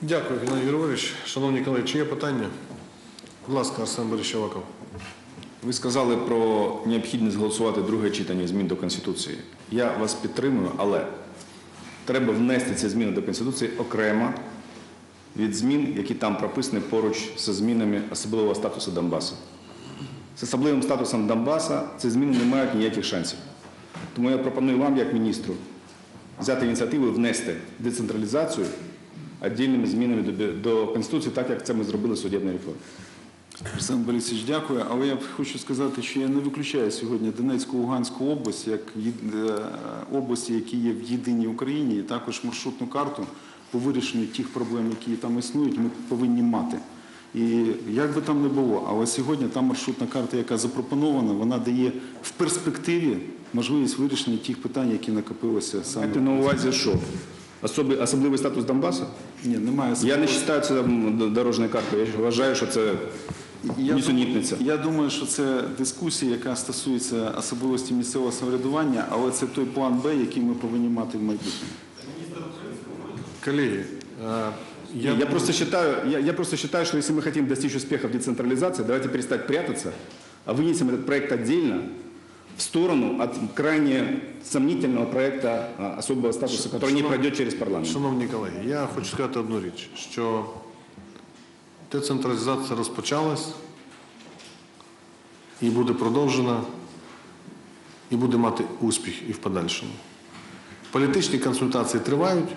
Дякую, Геннадій Григорович. Шановні колеги, чи є питання? Будь ласка, Арсен Борисович Аваков. Ви сказали про необхідність голосувати друге читання змін до Конституції. Я вас підтримую, але треба внести ці зміни до Конституції окремо від змін, які там прописані поруч зі змінами особливого статусу Донбасу. З особливим статусом Донбаса ці зміни не мають ніяких шансів. Тому я пропоную вам, як міністру, взяти ініціативу і внести децентралізацію віддільними змінами до, до Конституції, так як це ми зробили в судебній реформі. Арсен Борисович, дякую. Але я хочу сказати, що я не виключаю сьогодні Донецьку Луганську область як е, області, які є в єдиній Україні, і також маршрутну карту по вирішенню тих проблем, які там існують, ми повинні мати. І як би там не було, але сьогодні та маршрутна карта, яка запропонована, вона дає в перспективі можливість вирішення тих питань, які накопилися саме. Маєте на увазі що? Особи- особливий статус Донбасу? Ні, немає Я не вважаю це м, дорожньою картою. Я вважаю, що це Я, нісенітниця. я думаю, що це дискусія, яка стосується особливості місцевого самоврядування, але це той план Б, який ми повинні мати в майбутньому. Колеги, е, Я, я, просто считаю, я, я просто считаю, что если мы хотим достичь успеха в децентрализации, давайте перестать прятаться, а вынесем этот проект отдельно в сторону от крайне сомнительного проекта особого статуса, который не пройдет через парламент. шановні колеги, я хочу сказати одну річ, що децентралізація розпочалась і буде продовжена, і буде мати успіх і в подальшому. Політичні консультації тривають.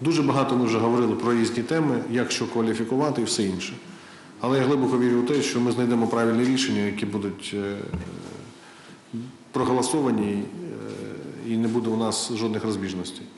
Дуже багато ми вже говорили про різні теми, як що кваліфікувати і все інше. Але я глибоко вірю в те, що ми знайдемо правильні рішення, які будуть е, проголосовані, е, і не буде у нас жодних розбіжностей.